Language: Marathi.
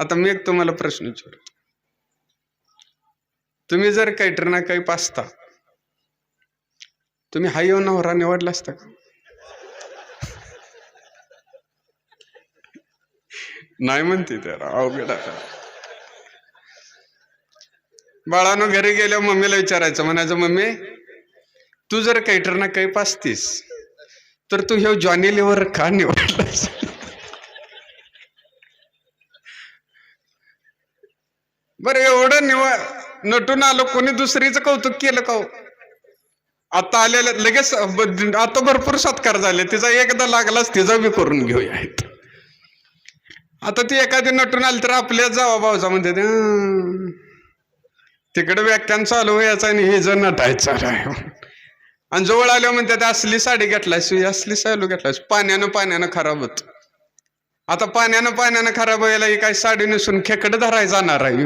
आता मी एक तुम्हाला प्रश्न विचारतो. तुम्ही जर कैटरना काही पाचता तुम्ही हा येऊन नवरा निवडला असता का? नाही म्हणते तर अवघड आता. बाळानं घरी गेल्यावर मम्मीला विचारायचं म्हणायचं मम्मी तू जर कैटरना काही पाचतीस तर तू ह्यो जॉनी लिव्हर का निवडलास? बरं एवढं निवड नटून आलो कोणी दुसरीचं कौतुक केलं का हो? आता आलेलं लगेच आता भरपूर सत्कार झाले. तिचा एकदा लागलाच तिचा बी करून घेऊया आता ती एखादी नटून आली तर आपल्या जावा भाऊचा म्हणते तिकडे व्याख्यान चालू व्हायचं आणि हे जर नटायचं आणि जवळ आल्यावर म्हणतात असली साडी घेतलायस असली साडी घेतलायस पाण्यानं पाण्यानं खराब होत. आता पाण्यानं पाण्यानं खराब व्हायला ही काही साडी नसून खेकडं धरायला जाणार आहे.